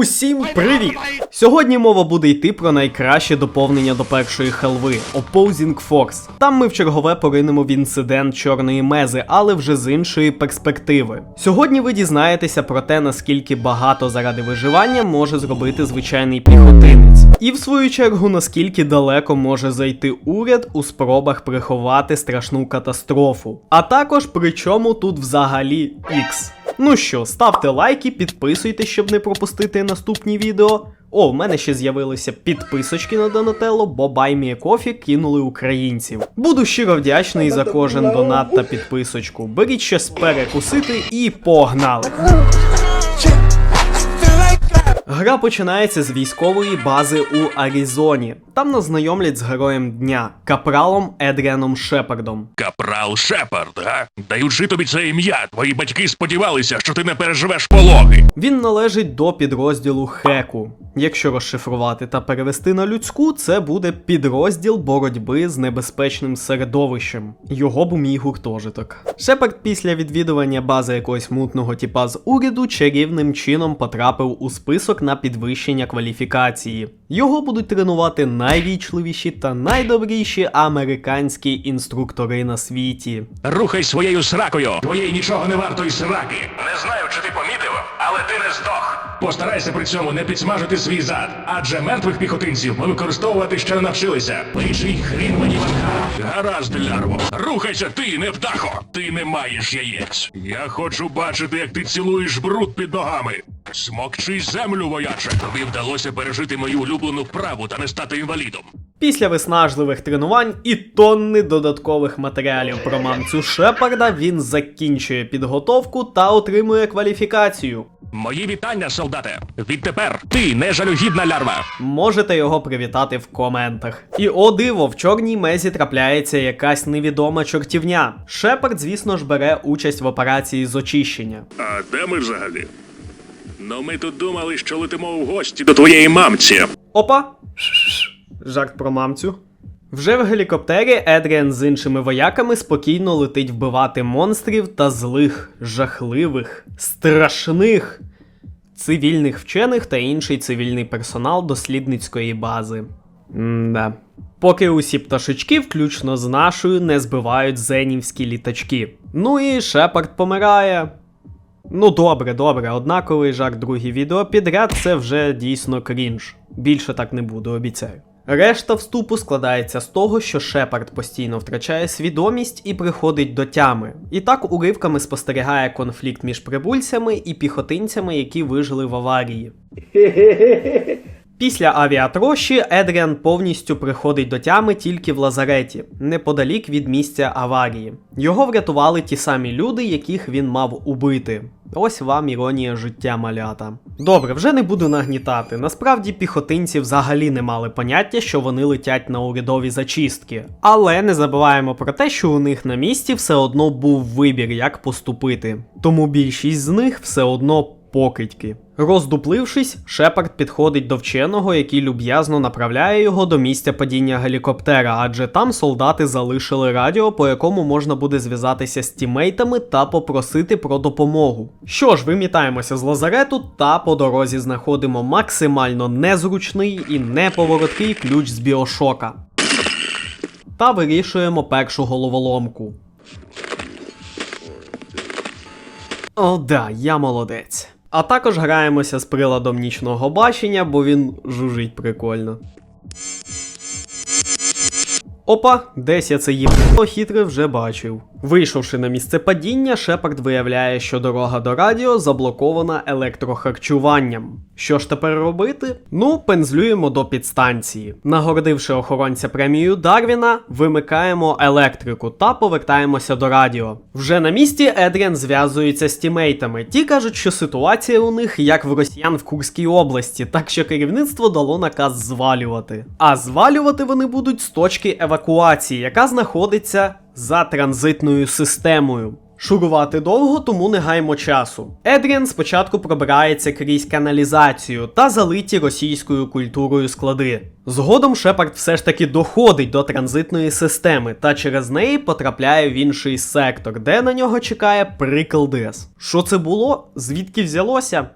Усім привіт! Сьогодні мова буде йти про найкраще доповнення до першої хелви Opposing Force. Там ми в чергове поринемо в інцидент чорної мези, але вже з іншої перспективи. Сьогодні ви дізнаєтеся про те, наскільки багато заради виживання може зробити звичайний піхотинець. І в свою чергу, наскільки далеко може зайти уряд у спробах приховати страшну катастрофу. А також при чому тут взагалі X. Ну що, ставте лайки, підписуйтесь, щоб не пропустити наступні відео. О, в мене ще з'явилися підписочки на Донателло, бо Coffee кинули українців. Буду щиро вдячний за кожен донат та підписочку. Беріть щось перекусити і погнали! Гра починається з військової бази у Аризоні. Там нас знайомлять з героєм дня капралом Едріаном Шепардом. Капрал Шепард, га? Даючи тобі це ім'я, твої батьки сподівалися, що ти не переживеш пологи. Він належить до підрозділу Хеку. Якщо розшифрувати та перевести на людську, це буде підрозділ боротьби з небезпечним середовищем. Його б мій гуртожиток. Шепард після відвідування бази якогось мутного типа з уряду чарівним чином потрапив у список на підвищення кваліфікації. Його будуть тренувати найвічливіші та найдобріші американські інструктори на світі. Рухай своєю сракою. Твоєї нічого не вартої сраки. Не знаю, чи ти помітив, але ти не здох. Постарайся при цьому не підсмажити свій зад, адже мертвих піхотинців ми використовувати ще не навчилися. Пичий хрін мені. Гаразд, лярво. Рухайся ти, не птахо. Ти не маєш яєць. Я хочу бачити, як ти цілуєш бруд під ногами. Смокчи землю, вояче. Тобі вдалося пережити мою улюблену вправу та не стати інвалідом. Після виснажливих тренувань і тонни додаткових матеріалів про мамцю Шепарда він закінчує підготовку та отримує кваліфікацію. Мої вітання, солдате. Відтепер ти не жалюгідна лярва. Можете його привітати в коментах. І о диво, в чорній мезі трапляється якась невідома чортівня. Шепард, звісно ж, бере участь в операції з очищення. А де ми взагалі? Ну ми тут думали, що летимо в гості до твоєї мамці. Опа! Жарт про мамцю. Вже в гелікоптері Едріан з іншими вояками спокійно летить вбивати монстрів та злих, жахливих, страшних цивільних вчених та інший цивільний персонал дослідницької бази. М-да. Поки усі пташечки, включно з нашою, не збивають зенівські літачки. Ну і Шепард помирає. Ну добре, добре, однаковий жарт другий відео підряд це вже дійсно крінж. Більше так не буду, обіцяю. Решта вступу складається з того, що Шепард постійно втрачає свідомість і приходить до тями. І так уривками спостерігає конфлікт між прибульцями і піхотинцями, які вижили в аварії. Після авіатрощі Едріан повністю приходить до тями тільки в лазареті, неподалік від місця аварії. Його врятували ті самі люди, яких він мав убити. Ось вам іронія життя малята. Добре, вже не буду нагнітати. Насправді піхотинці взагалі не мали поняття, що вони летять на урядові зачистки. Але не забуваємо про те, що у них на місці все одно був вибір, як поступити. Тому більшість з них все одно покидьки. Роздуплившись, Шепард підходить до вченого, який люб'язно направляє його до місця падіння гелікоптера, адже там солдати залишили радіо, по якому можна буде зв'язатися з тімейтами та попросити про допомогу. Що ж, вимітаємося з лазарету та по дорозі знаходимо максимально незручний і неповороткий ключ з біошока. Та вирішуємо першу головоломку. О, да, я молодець. А також граємося з приладом нічного бачення, бо він жужить прикольно. Опа, десь я це їбало хитре вже бачив. Вийшовши на місце падіння, Шепард виявляє, що дорога до радіо заблокована електрохарчуванням. Що ж тепер робити? Ну, пензлюємо до підстанції. Нагородивши охоронця премією Дарвіна, вимикаємо електрику та повертаємося до радіо. Вже на місці Едріан зв'язується з тімейтами. Ті кажуть, що ситуація у них як в росіян в Курській області, так що керівництво дало наказ звалювати. А звалювати вони будуть з точки евакуації, яка знаходиться за транзитною системою. Шурувати довго, тому не гаймо часу. Едріан спочатку пробирається крізь каналізацію та залиті російською культурою склади. Згодом Шепард все ж таки доходить до транзитної системи та через неї потрапляє в інший сектор, де на нього чекає приколдес. Що це було? Звідки взялося?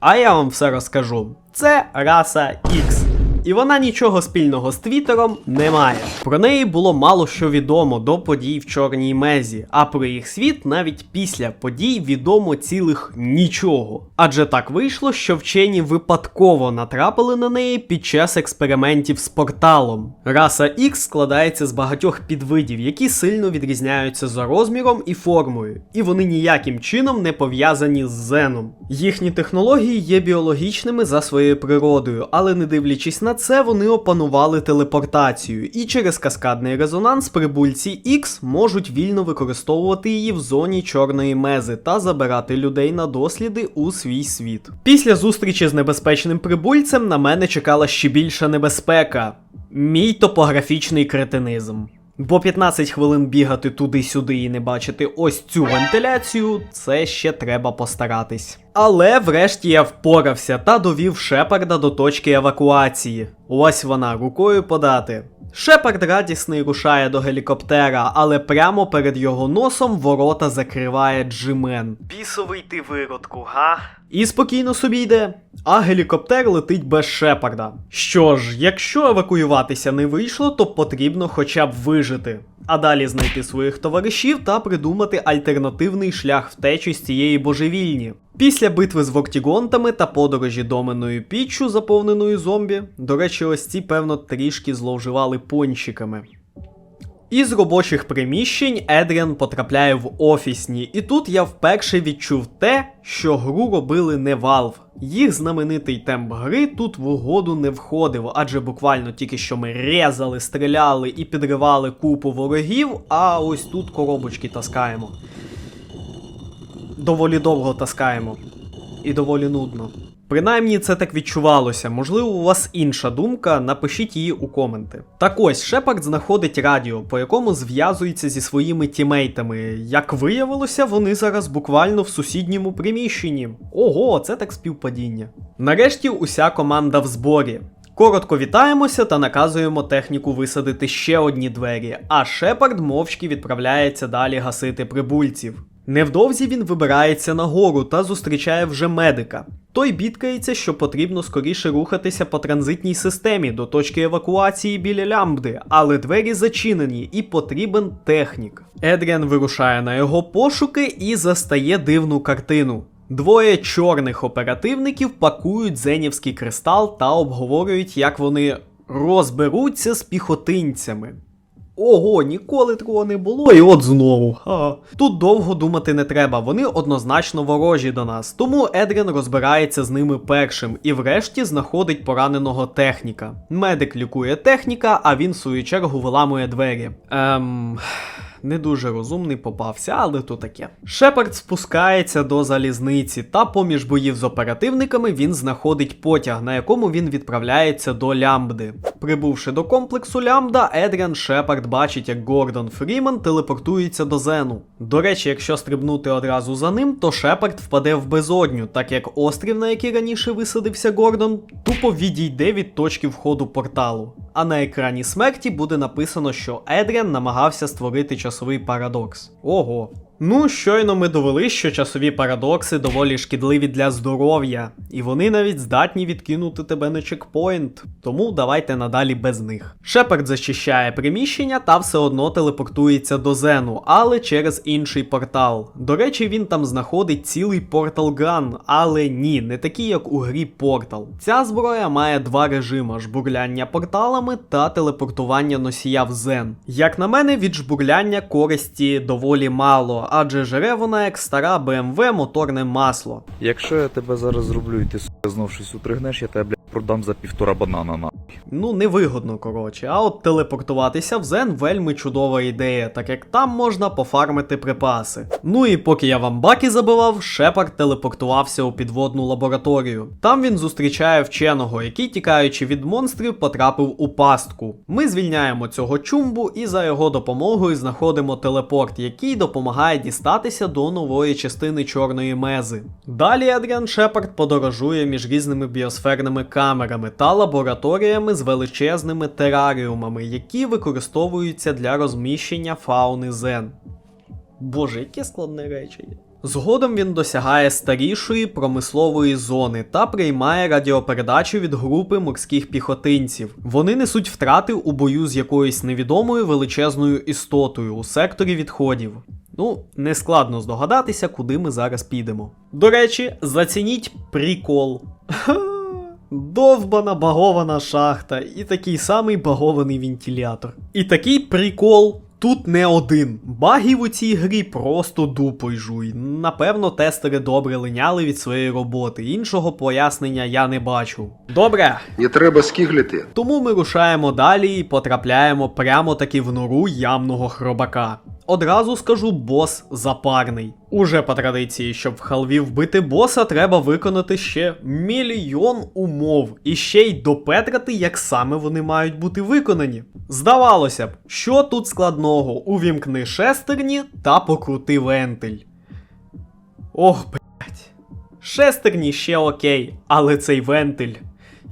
А я вам все розкажу. Це раса X. І вона нічого спільного з Твіттером не має. Про неї було мало що відомо до подій в Чорній Мезі, а про їх світ навіть після подій відомо цілих нічого. Адже так вийшло, що вчені випадково натрапили на неї під час експериментів з порталом. Раса X складається з багатьох підвидів, які сильно відрізняються за розміром і формою, і вони ніяким чином не пов'язані з Зеном. Їхні технології є біологічними за своєю природою, але не дивлячись на це, вони опанували телепортацію, і через каскадний резонанс прибульці X можуть вільно використовувати її в зоні чорної мези та забирати людей на досліди у свій світ. Після зустрічі з небезпечним прибульцем на мене чекала ще більша небезпека. Мій топографічний кретинизм. Бо 15 хвилин бігати туди-сюди і не бачити ось цю вентиляцію, це ще треба постаратись. Але врешті я впорався та довів Шепарда до точки евакуації. Ось вона, рукою подати. Шепард радісний рушає до гелікоптера, але прямо перед його носом ворота закриває Джимен. Бісовий ти виродку, га? І спокійно собі йде. А гелікоптер летить без Шепарда. Що ж, якщо евакуюватися не вийшло, то потрібно хоча б вижити. А далі знайти своїх товаришів та придумати альтернативний шлях втечі з цієї божевільні. Після битви з вортігонтами та подорожі доменною піччю, заповненою зомбі, до речі, ось ці, певно, трішки зловживали пончиками. Із робочих приміщень Едріан потрапляє в офісні, і тут я вперше відчув те, що гру робили не Valve. Їх знаменитий темп гри тут в угоду не входив, адже буквально тільки що ми резали, стріляли і підривали купу ворогів, а ось тут коробочки таскаємо. Доволі довго таскаємо. І доволі нудно. Принаймні це так відчувалося. Можливо, у вас інша думка, напишіть її у коменти. Так ось Шепард знаходить радіо, по якому зв'язується зі своїми тімейтами. Як виявилося, вони зараз буквально в сусідньому приміщенні. Ого, це так співпадіння. Нарешті уся команда в зборі. Коротко вітаємося та наказуємо техніку висадити ще одні двері, а Шепард мовчки відправляється далі гасити прибульців. Невдовзі він вибирається нагору та зустрічає вже медика. Той бідкається, що потрібно скоріше рухатися по транзитній системі до точки евакуації біля лямбди, але двері зачинені і потрібен технік. Едріан вирушає на його пошуки і застає дивну картину. Двоє чорних оперативників пакують зенівський кристал та обговорюють, як вони розберуться з піхотинцями. Ого, ніколи такого не було, і от знову. Ха. Тут довго думати не треба, вони однозначно ворожі до нас. Тому Едрін розбирається з ними першим і врешті знаходить пораненого техніка. Медик лікує техніка, а він в свою чергу виламує двері. Ем. Не дуже розумний попався, але то таке. Шепард спускається до залізниці, та поміж боїв з оперативниками він знаходить потяг, на якому він відправляється до лямбди. Прибувши до комплексу лямбда, Едріан Шепард бачить, як Гордон Фріман телепортується до Зену. До речі, якщо стрибнути одразу за ним, то Шепард впаде в безодню, так як острів, на який раніше висадився Гордон, тупо відійде від точки входу порталу. А на екрані смерті буде написано, що Едріан намагався створити часовий парадокс. Ого. Ну, щойно ми довели, що часові парадокси доволі шкідливі для здоров'я, і вони навіть здатні відкинути тебе на чекпоінт. Тому давайте надалі без них. Шепард зачищає приміщення та все одно телепортується до Зену, але через інший портал. До речі, він там знаходить цілий портал ган, але ні, не такий, як у грі Портал. Ця зброя має два режими: жбурляння порталами та телепортування носія в Зен. Як на мене, від жбурляння користі доволі мало, адже жере вона як стара BMW моторне масло. Якщо я тебе зараз зроблю і ти сука знов щось утригнеш, я тебе блядь, продам за півтора банана на. Ну, невигодно, коротше. А от телепортуватися в Зен вельми чудова ідея, так як там можна пофармити припаси. Ну і поки я вам баки забивав, Шепард телепортувався у підводну лабораторію. Там він зустрічає вченого, який, тікаючи від монстрів, потрапив у пастку. Ми звільняємо цього чумбу і за його допомогою знаходимо телепорт, який допомагає дістатися до нової частини чорної мези. Далі Едріан Шепард подорожує між різними біосферними камерами та лабораторіями з величезними тераріумами, які використовуються для розміщення фауни Зен. Боже, яке складне речення. Згодом він досягає старішої промислової зони та приймає радіопередачу від групи морських піхотинців. Вони несуть втрати у бою з якоюсь невідомою величезною істотою у секторі відходів. Ну, не складно здогадатися, куди ми зараз підемо. До речі, зацініть прикол. Довбана багована шахта і такий самий багований вентилятор. І такий прикол тут не один. Багів у цій грі просто дупой жуй. Напевно, тестери добре линяли від своєї роботи. Іншого пояснення я не бачу. Добре, Не треба скиглити. тому ми рушаємо далі і потрапляємо прямо таки в нору ямного хробака. Одразу скажу, бос запарний. Уже по традиції, щоб в халві вбити боса, треба виконати ще мільйон умов і ще й допетрати, як саме вони мають бути виконані. Здавалося б, що тут складного? Увімкни шестерні та покрути вентиль. Ох, блять. Шестерні ще окей, але цей вентиль.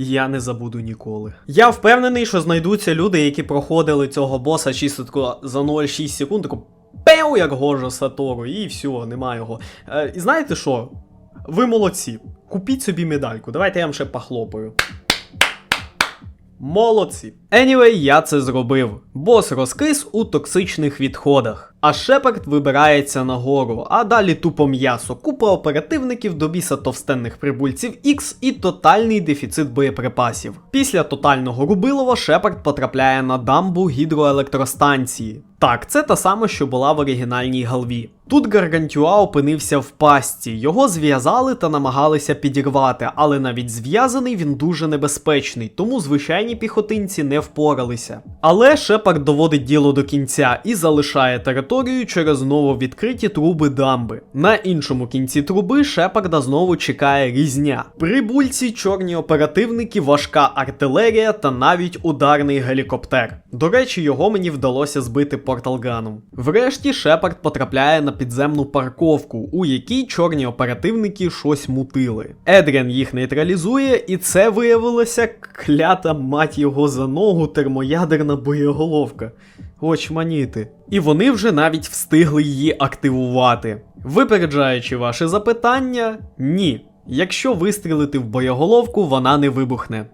Я не забуду ніколи. Я впевнений, що знайдуться люди, які проходили цього боса чистотку за 0,6 секунд, таку пеу, як Гожа Сатору, і все, нема його. Е, і знаєте що? Ви молодці. Купіть собі медальку. Давайте я вам ще похлопаю. Молодці. Anyway, я це зробив. Бос розкис у токсичних відходах. А Шепард вибирається нагору, а далі тупо м'ясо, купа оперативників до біса товстенних прибульців X і тотальний дефіцит боєприпасів. Після тотального рубилова Шепард потрапляє на дамбу гідроелектростанції. Так, це та сама, що була в оригінальній галві. Тут Гаргантюа опинився в пастці, його зв'язали та намагалися підірвати, але навіть зв'язаний він дуже небезпечний, тому звичайні піхотинці не впоралися. Але Шепард доводить діло до кінця і залишає територію через нововідкриті труби дамби. На іншому кінці труби Шепарда знову чекає різня. Прибульці, чорні оперативники, важка артилерія та навіть ударний гелікоптер. До речі, його мені вдалося збити порталганом. Врешті Шепард потрапляє на підземну парковку, у якій чорні оперативники щось мутили. Едріан їх нейтралізує, і це виявилося клята мать його за ногу термоядерна боєголовка. Очманіти. І вони вже навіть встигли її активувати. Випереджаючи ваше запитання, ні. Якщо вистрілити в боєголовку, вона не вибухне.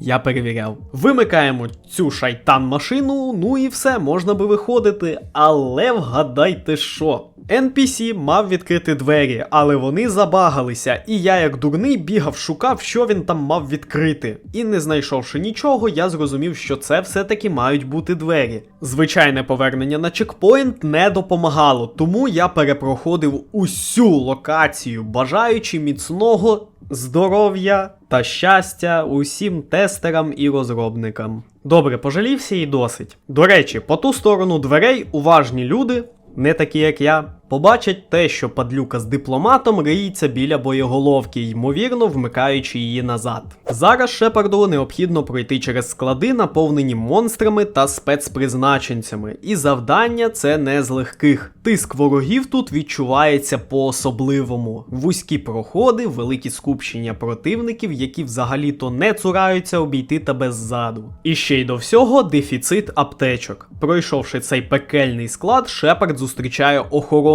Я перевіряв. Вимикаємо цю шайтан машину, ну і все, можна би виходити. Але вгадайте що. NPC мав відкрити двері, але вони забагалися, і я, як дурний, бігав, шукав, що він там мав відкрити. І не знайшовши нічого, я зрозумів, що це все-таки мають бути двері. Звичайне повернення на чекпоінт не допомагало, тому я перепроходив усю локацію, бажаючи міцного здоров'я та щастя усім тестерам і розробникам. Добре, пожалівся і досить. До речі, по ту сторону дверей уважні люди, не такі як я, побачать те, що падлюка з дипломатом риється біля боєголовки, ймовірно вмикаючи її назад. Зараз Шепарду необхідно пройти через склади, наповнені монстрами та спецпризначенцями, і завдання це не з легких. Тиск ворогів тут відчувається по-особливому. Вузькі проходи, великі скупчення противників, які взагалі-то не цураються обійти тебе ззаду. І ще й до всього дефіцит аптечок. Пройшовши цей пекельний склад, Шепард зустрічає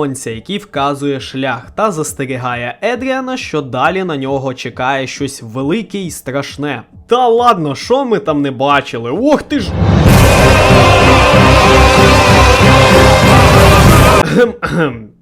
охоронця, який вказує шлях та застерігає Едріана, що далі на нього чекає щось велике і страшне. Та ладно, що ми там не бачили? Ох ти ж.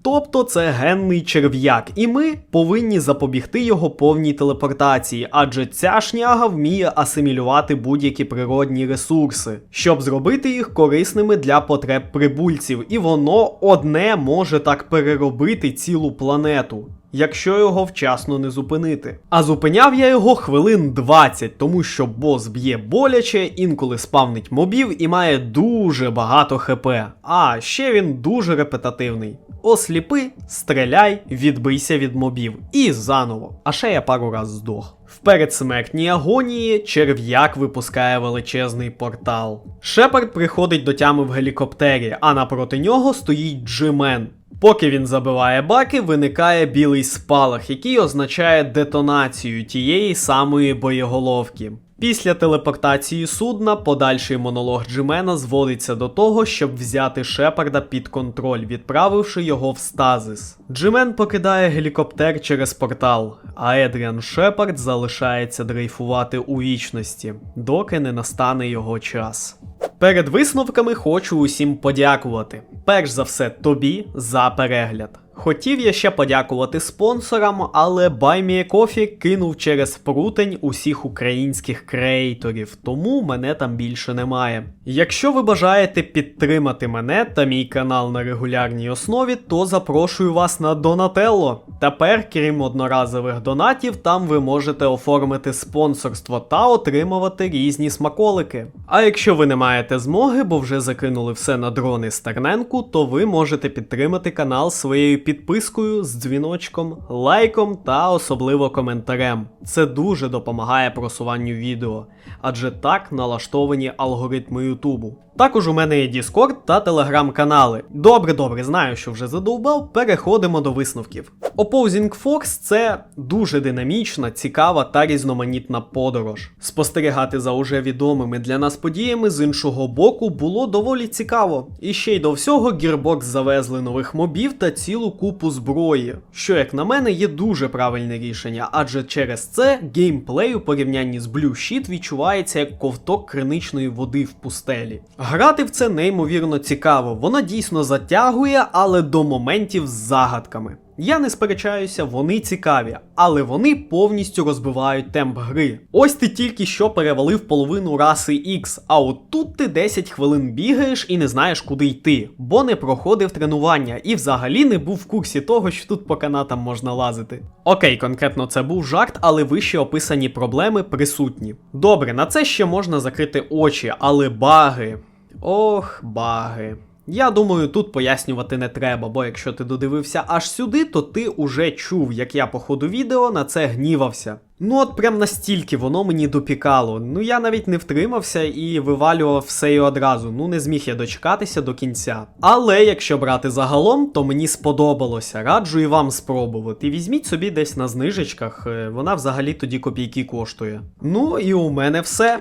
Тобто це генний черв'як, і ми повинні запобігти його повній телепортації, адже ця шняга вміє асимілювати будь-які природні ресурси, щоб зробити їх корисними для потреб прибульців, і воно одне може так переробити цілу планету. Якщо його вчасно не зупинити. А зупиняв я його хвилин 20, тому що бос б'є боляче, інколи спавнить мобів і має дуже багато хп. А ще він дуже репетативний. Осліпи, стріляй, відбийся від мобів. І заново. А ще я пару раз здох. В передсмертній агонії черв'як випускає величезний портал. Шепард приходить до тями в гелікоптері, а напроти нього стоїть Джимен. Поки він забиває баки, виникає білий спалах, який означає детонацію тієї самої боєголовки. Після телепортації судна подальший монолог Джимена зводиться до того, щоб взяти Шепарда під контроль, відправивши його в стазис. Джимен покидає гелікоптер через портал, а Едріан Шепард залишається дрейфувати у вічності, доки не настане його час. Перед висновками хочу усім подякувати. Перш за все тобі за перегляд. Хотів я ще подякувати спонсорам, але BuyMeACoffee кинув через прутень усіх українських креаторів, тому мене там більше немає. Якщо ви бажаєте підтримати мене та мій канал на регулярній основі, то запрошую вас на Donatello. Тепер, крім одноразових донатів, там ви можете оформити спонсорство та отримувати різні смаколики. А якщо ви не маєте змоги, бо вже закинули все на дрони Стерненку, то ви можете підтримати канал своєю підпискою з дзвіночком, лайком та особливо коментарем. Це дуже допомагає просуванню відео, адже так налаштовані алгоритми Ютубу. Також у мене є Discord та телеграм-канали. Добре, добре, знаю, що вже задовбав. Переходимо до висновків. Opposing Force це дуже динамічна, цікава та різноманітна подорож. Спостерігати за уже відомими для нас подіями з іншого боку було доволі цікаво. І ще й до всього Gearbox завезли нових мобів та цілу купу зброї, що, як на мене, є дуже правильне рішення, адже через це геймплей у порівнянні з Blue Sheet відчувається як ковток криничної води в пустелі. Грати в це неймовірно цікаво, воно дійсно затягує, але до моментів з загадками. Я не сперечаюся, вони цікаві, але вони повністю розбивають темп гри. Ось ти тільки що перевалив половину раси X, а от тут ти 10 хвилин бігаєш і не знаєш, куди йти, бо не проходив тренування і взагалі не був в курсі того, що тут по канатам можна лазити. Окей, конкретно це був жарт, але вище описані проблеми присутні. Добре, на це ще можна закрити очі, але баги. Ох, баги. Я думаю, тут пояснювати не треба, бо якщо ти додивився аж сюди, то ти уже чув, як я по ходу відео на це гнівався. Ну от прям настільки воно мені допікало. Ну я навіть не втримався і вивалював все і одразу. Ну не зміг я дочекатися до кінця. Але якщо брати загалом, то мені сподобалося. Раджу і вам спробувати. Візьміть собі десь на знижечках, е, вона взагалі тоді копійки коштує. Ну і у мене все.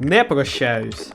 Не прощаюсь.